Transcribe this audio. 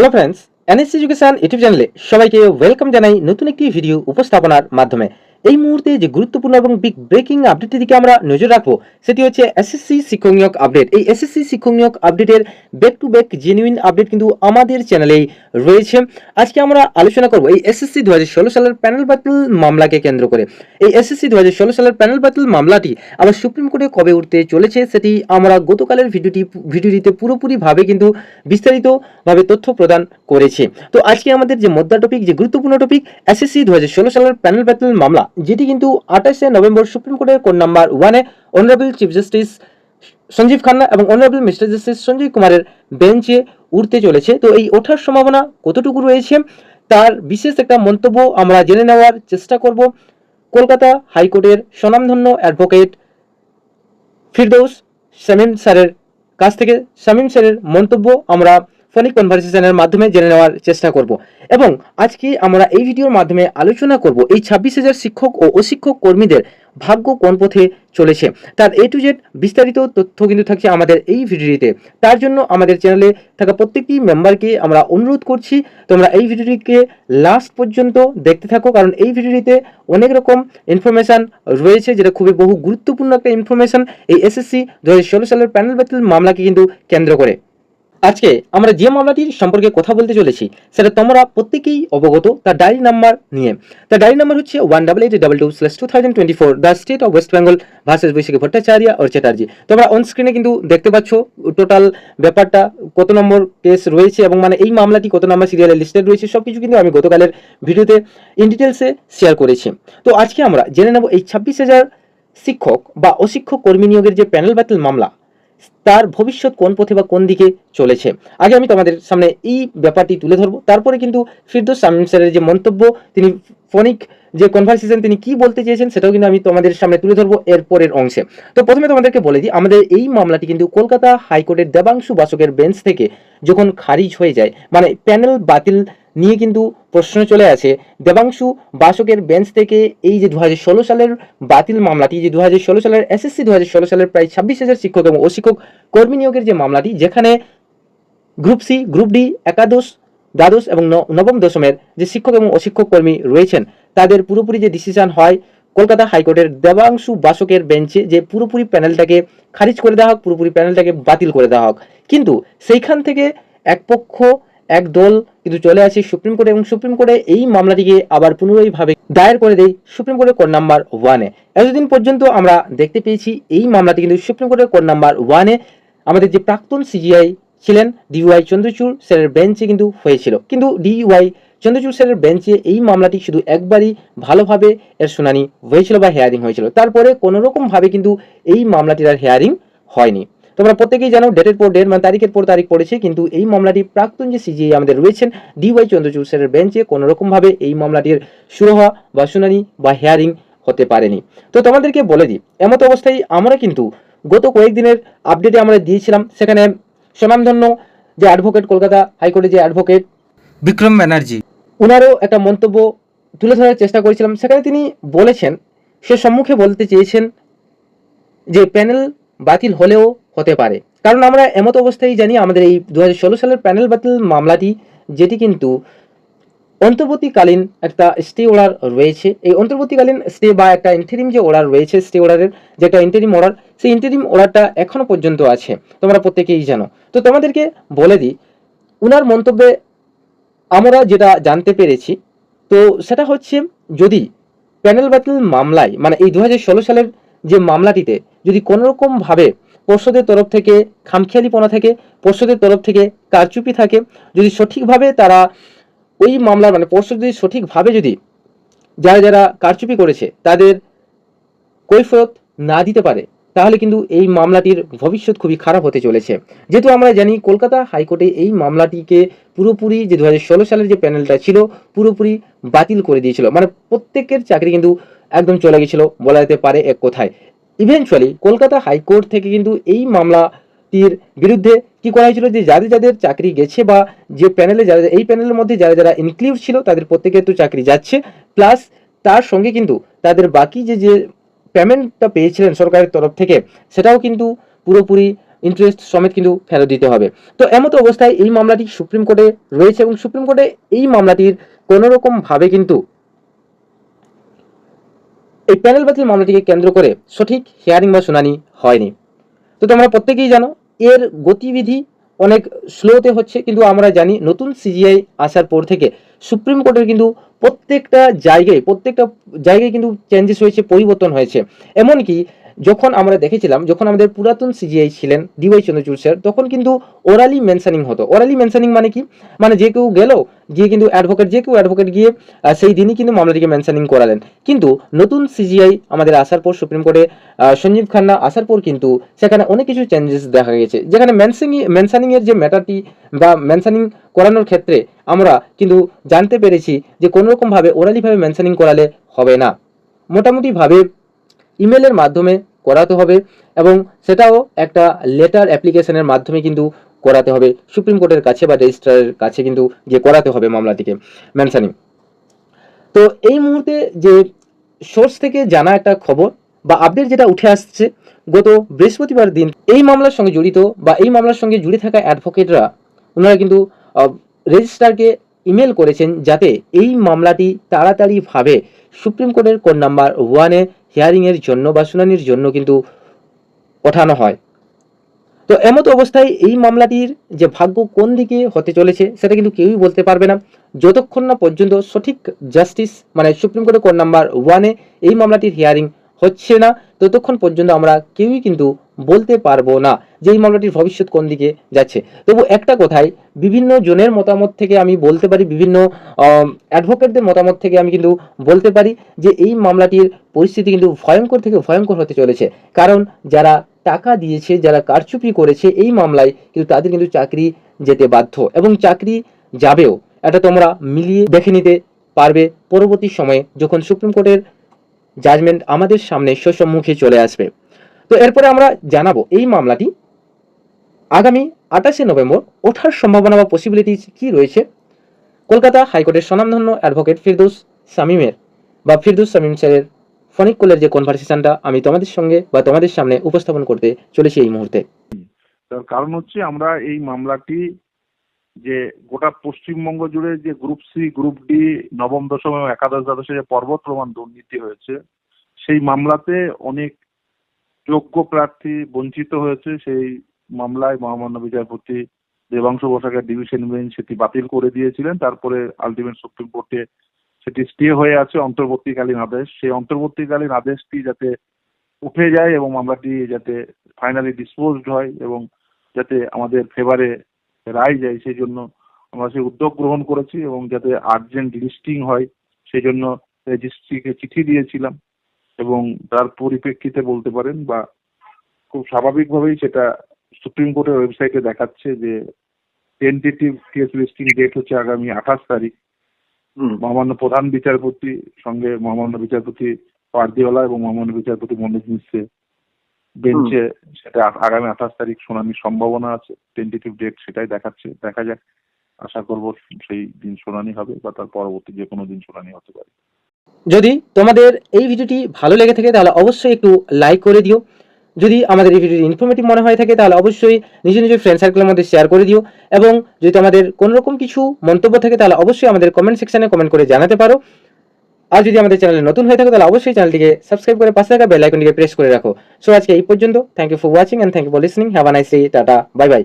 Hello friends NSC education YouTube চ্যানেলে সবাইকে welcome জানাই নতুন একটি ভিডিও উপস্থাপনার মাধ্যমে। এই মুহূর্তে যে গুরুত্বপূর্ণ এবং বিগ ব্রেকিং আপডেটের দিকে আমরা নজর রাখব, সেটি হচ্ছে এসএসসি শিক্ষক নিয়োগ আপডেট এই এসএসসি শিক্ষক নিয়োগ আপডেটের back to back genuine update কিন্তু আমাদের চ্যানেলেই রয়েছে। আজকে আমরা আলোচনা করব এই এসএসসি দু হাজার ষোলো সালের প্যানেল বাতিল মামলাকে কেন্দ্র করে। এই এসএসসি দু হাজার ষোলো সালের প্যানেল বাতিল মামলাটি আবার সুপ্রিম কোর্টে কবে উঠতে চলেছে সেটি আমরা গতকালের ভিডিওটি, ভিডিওটিতে পুরোপুরিভাবে কিন্তু বিস্তারিতভাবে তথ্য প্রদান করেছে। তো আজকে আমাদের যে মোদ্দা টপিক যে গুরুত্বপূর্ণ টপিক এসএসসি দু হাজার ষোলো সালের প্যানেল বাতিল মামলা যেটি কিন্তু আঠাশে নভেম্বর সুপ্রিম কোর্টের কোর্ট নাম্বার ওয়ানে honourable chief justice Sanjiv Khanna এবং অনারেবল মিস্টার জাস্টিস সঞ্জয় কুমারের বেঞ্চে উঠতে চলেছে। তো এই ওঠার সম্ভাবনা কতটুকু রয়েছে তার বিশেষ একটা মন্তব্য আমরা জেনে নেওয়ার চেষ্টা করব। কলকাতা হাইকোর্টের স্বনামধন্য অ্যাডভোকেট ফিরদৌস শামীম স্যারের কাছ থেকে। শামীম স্যারের মন্তব্য আমরা ফোনিক কনভারসেশনের মাধ্যমে জেনে নেওয়ার চেষ্টা করব। এবং আজকে আমরা এই ভিডিওর মাধ্যমে আলোচনা করব এই ছাব্বিশ হাজার শিক্ষক ও অশিক্ষক কর্মীদের ভাগ্য কোন পথে চলেছে। তার এ টু জেড বিস্তারিত তথ্য কিন্তু থাকছে আমাদের এই ভিডিওটিতে তার জন্য আমাদের চ্যানেলে থাকা প্রত্যেকটি মেম্বারকে আমরা অনুরোধ করছি, তোমরা এই ভিডিওটিকে লাস্ট পর্যন্ত দেখতে থাকো, কারণ এই ভিডিওটিতে অনেক রকম ইনফরমেশান রয়েছে, যেটা খুবই বহু গুরুত্বপূর্ণ একটা ইনফরমেশান এই এসএসসি দু হাজার ষোলো সালের প্যানেল বাতিল মামলাকে কিন্তু কেন্দ্র করে। আজকে আমরা যে মামলাটির সম্পর্কে কথা বলতে চলেছি, সেটা তোমরা প্রত্যেকেই অবগত, তার ডায়েরি নাম্বার নিয়ে। তার ডায়েরি নাম্বার হচ্ছে one double eight double two slash two thousand twenty four the state of West Bengal versus Baishakhi Bhattacharya আর চ্যাটার্জি তোমরা অন স্ক্রিনে কিন্তু দেখতে পাচ্ছ টোটাল ব্যাপারটা, কত নম্বর কেস রয়েছে এবং মানে এই মামলাটি কত নম্বর সিরিয়ালে লিস্টেড রয়েছে সব কিছু কিন্তু আমি গতকালের ভিডিওতে ইন ডিটেলসে শেয়ার করেছি। তো আজকে আমরা জেনে নেব এই ছাব্বিশ হাজার শিক্ষক বা অশিক্ষক কর্মী নিয়োগের যে প্যানেল বাতিল মামলা তার ভবিষ্যৎ কোন পথে বা কোন দিকে চলেছে। আগে আমি তোমাদের সামনে এই ব্যাপারটি তুলে ধরবো। তারপরে কিন্তু ফিরদোস শামীম স্যারের যে মন্তব্য, তিনি ফোনিক যে কনভারসেশন তিনি কি বলতে চেয়েছেন সেটাও কিন্তু আমি তোমাদের সামনে তুলে ধরবো এর পরের অংশে। তো প্রথমে তোমাদেরকে বলে দিই, আমাদের এই মামলাটি কিন্তু কলকাতা হাইকোর্টের দেবাংশু বাসকের বেঞ্চ থেকে যখন খারিজ হয়ে যায় মানে প্যানেল বাতিল নিয়ে কিন্তু প্রশ্ন চলে আছে। দেবাংশু বাসকের বেঞ্চ থেকে এই যে দু হাজার ষোলো সালের বাতিল মামলাটি, যে দু হাজার ষোলো সালের এসএসসি দু হাজার ষোলো সালের প্রায় ছাব্বিশ হাজার শিক্ষক এবং অশিক্ষক কর্মী নিয়োগের যে মামলাটি, যেখানে গ্রুপ সি গ্রুপ ডি একাদশ, দ্বাদশ এবং নবম দশমের যে শিক্ষক এবং অশিক্ষক কর্মী রয়েছেন, তাদের পুরোপুরি যে ডিসিশন হয় কলকাতা হাইকোর্টের দেবাংশু বাসকের বেঞ্চে যে পুরোপুরি প্যানেলটাকে খারিজ করে দেওয়া হোক, পুরোপুরি প্যানেলটাকে বাতিল করে দেওয়া হোক। কিন্তু সেইখান থেকে এক পক্ষ এক দল কিন্তু চলে আসে সুপ্রিম কোর্টে এবং সুপ্রিম কোর্টে এই মামলাটিকে আবার পুনরায়ভাবে দায়ের করে দেয় সুপ্রিম কোর্টের কোর্ট নাম্বার ওয়ানে। এতদিন পর্যন্ত আমরা দেখতে পেয়েছি এই মামলাটি কিন্তু সুপ্রিম কোর্টের কোর্ট নাম্বার ওয়ানে আমাদের যে প্রাক্তন সিজিআই ছিলেন ডিওয়াই চন্দ্রচূড় স্যারের বেঞ্চে কিন্তু হয়েছিল। কিন্তু ডিওয়াই চন্দ্রচূড় স্যারের বেঞ্চে এই মামলাটি শুধু একবারই ভালোভাবে এর শুনানি হয়েছিল বা হেয়ারিং হয়েছিল। তারপরে কোনো রকমভাবে কিন্তু এই মামলাটির আর হেয়ারিং হয়নি। তোমরা প্রত্যেকেই জানো ডেটের পর ডেট মানে তারিখের পর তারিখ পড়েছে কিন্তু এই মামলাটি প্রাক্তন যে সিজিআই আমাদের রয়েছেন ডিওয়াই চন্দ্রচূড় স্যারের বেঞ্চে কোনো রকমভাবে এই মামলাটির সুরহা বা শুনানি বা হেয়ারিং হতে পারেনি। তো তোমাদেরকে বলে দিই এমত অবস্থায় আমরা কিন্তু গত কয়েকদিনের আপডেটে আমরা দিয়েছিলাম সেখানে স্বনামধন্য যে অ্যাডভোকেট কলকাতা হাইকোর্টের যে অ্যাডভোকেট বিক্রম ব্যানার্জি। ওনারও একটা মন্তব্য তুলে ধরার চেষ্টা করেছিলাম সেখানে তিনি বলেছেন সে সম্মুখে বলতে চেয়েছেন যে প্যানেল বাতিল হলেও হতে পারে। কারণ আমরা এমত অবস্থায় জানি আমাদের এই দু হাজার ষোলো সালের প্যানেল বাতিল মামলাটি, যেটি কিন্তু অন্তর্বর্তীকালীন একটা স্টে অর্ডার রয়েছে। এই অন্তর্বর্তীকালীন স্টে বা একটা ইন্টারিম যে অর্ডার রয়েছে স্টে অর্ডারের যে একটা ইন্টারিম অর্ডার সেই ইন্টারিম অর্ডারটা এখনও পর্যন্ত আছে। তোমরা প্রত্যেকেই জানো। তো তোমাদেরকে বলে দিই, উনার মন্তব্যে আমরা যেটা জানতে পেরেছি, তো সেটা হচ্ছে যদি প্যানেল বাতিল মামলায় মানে এই দু হাজার ষোলো সালের যে মামলাটিতে যদি কোনোরকমভাবে পর্ষদের তরফ থেকে, খামখেয়ালিপনা থেকে, পর্ষদের তরফ থেকে কারচুপি থাকে। যদি সঠিকভাবে তারা ওই মামলার মানে পর্ষদ যদি সঠিকভাবে যদি যারা যারা কারচুপি করেছে, তাদের কৈফরত না দিতে পারে, তাহলে কিন্তু এই মামলাটির ভবিষ্যৎ খুবই খারাপ হতে চলেছে। যেহেতু আমরা জানি কলকাতা হাইকোর্টে এই মামলাটিকে পুরোপুরি যে দু হাজার ষোলো সালের যে প্যানেলটা ছিল, পুরোপুরি বাতিল করে দিয়েছিল। মানে প্রত্যেকের চাকরি কিন্তু একদম চলে গেছিল বলা যেতে পারে এক কথায়। ইভেনচুয়ালি কলকাতা হাইকোর্ট থেকে কিন্তু এই মামলাটির বিরুদ্ধে কি করা হয়েছিল যে যাদের যাদের চাকরি গেছে বা যে প্যানেলে যারা, এই প্যানেলের মধ্যে যারা যারা ইনক্লুড ছিল তাদের প্রত্যেকের তো চাকরি যাচ্ছে। প্লাস তার সঙ্গে কিন্তু তাদের বাকি যে যে পেমেন্টটা পেয়েছিলেন সরকারের তরফ থেকে, সেটাও কিন্তু পুরোপুরি ইন্টারেস্ট সমেত কিন্তু ফেরত দিতে হবে। তো এমতো অবস্থায় এই মামলাটি সুপ্রিম কোর্টে রয়েছে এবং সুপ্রিম কোর্টে এই মামলাটির কোনোরকমভাবে কিন্তু এই প্যানেল বাতিল মামলাটিকে কেন্দ্র করে সঠিক হিয়ারিং বা শুনানি হয়নি। তো তোমরা প্রত্যেকেই জানো, এর গতিবিধি অনেক স্লোতে হচ্ছে, কিন্তু আমরা জানি নতুন সিজিআই আসার পর থেকে সুপ্রিম কোর্টের কিন্তু প্রত্যেকটা জায়গায় প্রত্যেকটা জায়গায় কিন্তু চেঞ্জেস হয়েছে, পরিবর্তন হয়েছে। এমনকি যখন আমরা দেখেছিলাম, যখন আমাদের পুরাতন সিজিআই ছিলেন ডিওয়াই চন্দ্রচূড় স্যার, তখন কিন্তু ওরালি মেনশনিং হতো। ওরালি মেনশনিং মানে কি? মানে যে কেউ গেল, গিয়ে কিন্তু অ্যাডভোকেট যে কেউ অ্যাডভোকেট গিয়ে সেই দিনই কিন্তু মামলাটিকে মেনশনিং করালেন। কিন্তু নতুন সিজিআই আমাদের আসার পর সুপ্রিম কোর্টে সঞ্জীব খান্না আসার পর কিন্তু সেখানে অনেক কিছু চেঞ্জেস দেখা গেছে। যেখানে মেনশনিং মেনশনিং এর যে ম্যাটারটি বা মেনশনিং করানোর ক্ষেত্রে আমরা কিন্তু জানতে পেরেছি যে কোনো রকম ভাবে ওরালিভাবে মেনশনিং করালে হবে না। মোটামুটি ভাবে ইমেলের মাধ্যমে করাতে হবে এবং সেটাও একটা লেটার অ্যাপ্লিকেশনের মাধ্যমে কিন্তু করাতে হবে। সুপ্রিম কোর্টের কাছে বা রেজিস্ট্রারের কাছে কিন্তু গিয়ে করাতে হবে মামলাটিকে। মেনশনিং তো এই মুহূর্তে যে সোর্স থেকে জানা একটা খবর বা আপডেট যেটা উঠে আসছে, গত বৃহস্পতিবার দিন এই মামলার সঙ্গে জড়িত বা এই মামলার সঙ্গে জুড়ে থাকা অ্যাডভোকেটরা ওনারা কিন্তু রেজিস্ট্রারকে ইমেল করেছেন যাতে এই মামলাটি তাড়াতাড়িভাবে সুপ্রিম কোর্টের কোড নাম্বার ওয়ানে হিয়ারিংয়ের জন্য বা শুনানির জন্য কিন্তু পাঠানো হয়। তো এমত অবস্থায় এই মামলাটির যে ভাগ্য কোন দিকে হতে চলেছে সেটা কিন্তু কেউই বলতে পারবে না। যতক্ষণ না পর্যন্ত সঠিক জাস্টিস মানে সুপ্রিম কোর্টের কোর্ট নাম্বার ওয়ানে এই মামলাটির হিয়ারিং হচ্ছে না, ততক্ষণ পর্যন্ত আমরা কেউই কিন্তু বলতে পারব না যে এই মামলাটির ভবিষ্যৎ কোন দিকে যাচ্ছে। তবু একটা কথাই, বিভিন্ন জনের মতামত থেকে আমি বলতে পারি, বিভিন্ন অ্যাডভোকেটদের মতামত থেকে আমি কিন্তু বলতে পারি যে এই মামলাটির পরিস্থিতি কিন্তু ভয়ঙ্কর থেকে ভয়ঙ্কর হতে চলেছে। কারণ যারা টাকা দিয়েছে, যারা কারচুপি করেছে, এই মামলায় কিন্তু তাদের কিন্তু চাকরি যেতে বাধ্য এবং চাকরি যাবেও। এটা তোমরা মিলিয়ে দেখে নিতে পারবে পরবর্তী সময়ে যখন সুপ্রিম কোর্টের জাজমেন্ট আমাদের সামনে সম্মুখে চলে আসবে। তো এরপরে আমরা জানাব এই মামলাটি আগামী আঠাশে নভেম্বর ওঠার সম্ভাবনা বা পসিবিলিটিস কি রয়েছে? কলকাতা হাইকোর্টের স্বনামধন্য অ্যাডভোকেট ফিরদৌস শামীমের বা ফিরদৌস শামীম স্যারের ফনিক কলের যে কনভারসেশনটা আমি তোমাদের সঙ্গে বা তোমাদের সামনে উপস্থাপন করতে চলেছি এই মুহূর্তে। কারণ হচ্ছে আমরা এই মামলাটি যে গোটা পশ্চিমবঙ্গ জুড়ে যে গ্রুপ সি গ্রুপ ডি নবম দশম এবং একাদশ দ্বাদশে যে পর্বত প্রমাণ দুর্নীতি হয়েছে, সেই মামলাতে অনেক যোগ্য প্রার্থী বঞ্চিত হয়েছে। সেই মামলায় মহামান্য বিচারপতি দেবাংশু বসাকের ডিভিশন বেঞ্চ সেটি বাতিল করে দিয়েছিলেন। তারপরে আলটিমেট সুপ্রিম কোর্টে সেটি স্টে হয়ে আছে অন্তর্বর্তীকালীন আদেশ। সেই অন্তর্বর্তীকালীন আদেশটি যাতে উঠে যায় এবং মামলাটি যাতে ফাইনালি ডিসপোজড হয় এবং যাতে আমাদের ফেভারে রায় যায় সেই জন্য আমরা সেই উদ্যোগ গ্রহণ করেছি এবং যাতে আর্জেন্ট লিস্টিং হয় সেই জন্য রেজিস্ট্রিকে চিঠি দিয়েছিলাম এবং তার পরিপ্রেক্ষিতে বলতে পারেন বা খুব স্বাভাবিকভাবেই সেটা সুপ্রিম কোর্টের ওয়েবসাইটে দেখাচ্ছে যে টেন্টেটিভ কেস লিস্টিং ডেট হচ্ছে আগামী আঠাশ তারিখ। মহামান্য প্রধান বিচারপতি সঙ্গে মহামান্য বিচারপতি পারদিওয়ালা এবং মহামান্য বিচারপতি মনোজ মিশ্রে বেঞ্চে সেটা আগামী আঠাশ তারিখ শুনানির সম্ভাবনা আছে। টেন্টেটিভ ডেট সেটাই দেখাচ্ছে। দেখা যাক। আশা করব সেই দিন শুনানি হবে বা তার পরবর্তী যে কোনো দিন শুনানি হতে পারে। যদি তোমাদের এই ভিডিওটি ভালো লেগে থাকে তাহলে অবশ্যই একটু লাইক করে দিও। যদি আমাদের এই ভিডিওটি ইনফরমেটিভ মনে হয় থাকে তাহলে অবশ্যই নিজ নিজের ফ্রেন্ড সার্কেলের মধ্যে শেয়ার করে দিও। এবং যদি তোমাদের কোনো রকম কিছু মন্তব্য থাকে তাহলে অবশ্যই আমাদের কমেন্ট সেকশনে কমেন্ট করে জানাতে পারো। আর যদি আমাদের চ্যানেলে নতুন হয়ে থাকে, তাহলে অবশ্যই চ্যানেলটিকে সাবস্ক্রাইব করে পাশে থাকা বেল আইকনটিকে প্রেস করে রাখো। সো আজকে এই পর্যন্ত। Thank you for watching and thank you for listening have a nice day tata bye bye